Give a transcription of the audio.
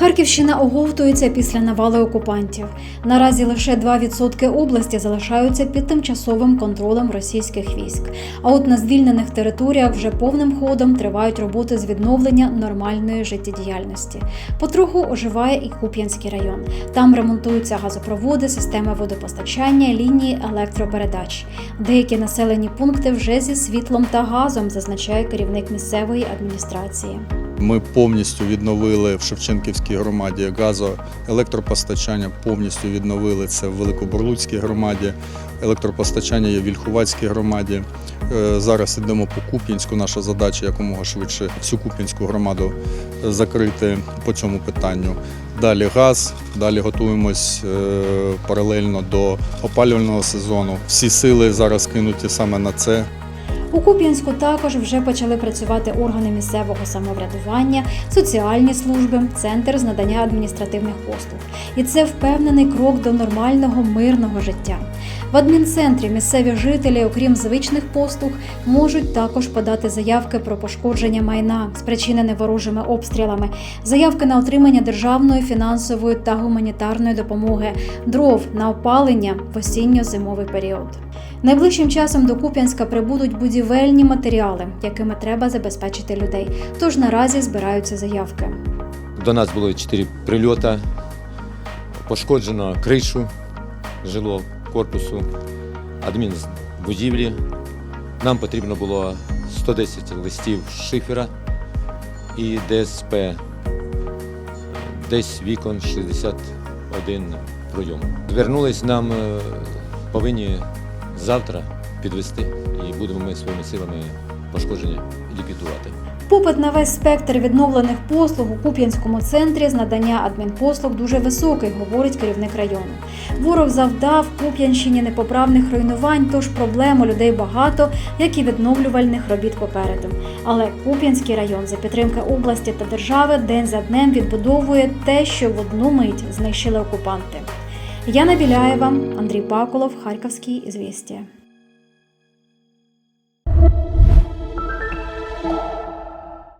Харківщина оговтується після навали окупантів. Наразі лише 2% області залишаються під тимчасовим контролем російських військ. А от на звільнених територіях вже повним ходом тривають роботи з відновлення нормальної життєдіяльності. Потроху оживає і Куп'янський район. Там ремонтуються газопроводи, системи водопостачання, лінії електропередач. Деякі населені пункти вже зі світлом та газом, зазначає керівник місцевої адміністрації. Ми повністю відновили в Шевченківській громаді газо, електропостачання повністю відновили це в Великоборлуцькій громаді, електропостачання є в Вільхувацькій громаді. Е, Зараз йдемо по Куп'янську. Наша задача якомога швидше всю Куп'янську громаду е, закрити по цьому питанню. Далі газ, далі готуємось е, паралельно до опалювального сезону. Всі сили зараз кинуті саме на це. У Куп'янську також вже почали працювати органи місцевого самоврядування, соціальні служби, центр з надання адміністративних послуг. І це впевнений крок до нормального мирного життя. В адмінцентрі місцеві жителі, окрім звичних послуг, можуть також подати заявки про пошкодження майна, спричинене ворожими обстрілами, заявки на отримання державної, фінансової та гуманітарної допомоги, дров на опалення в осінньо-зимовий період. Найближчим часом до Куп'янська прибудуть будівельні матеріали, якими треба забезпечити людей. Тож наразі збираються заявки. До нас було 4 прильоти, пошкоджено кришу жилого корпусу, адмінбудівлі. Нам потрібно було 110 листів шифера і ДСП, десь вікон 61 пройом. Звернулись нам, е, повинні завтра підвести і будемо ми своїми силами пошкодження ліквідувати. Попит на весь спектр відновлених послуг у Куп'янському центрі з надання адмінпослуг дуже високий, говорить керівник району. Ворог завдав Куп'янщині непоправних руйнувань, тож проблем у людей багато, як і відновлювальних робіт попереду. Але Куп'янський район за підтримки області та держави день за днем відбудовує те, що в одну мить знищили окупанти. Яна Біляєва, Андрій Пакулов, Харківський ізвістія.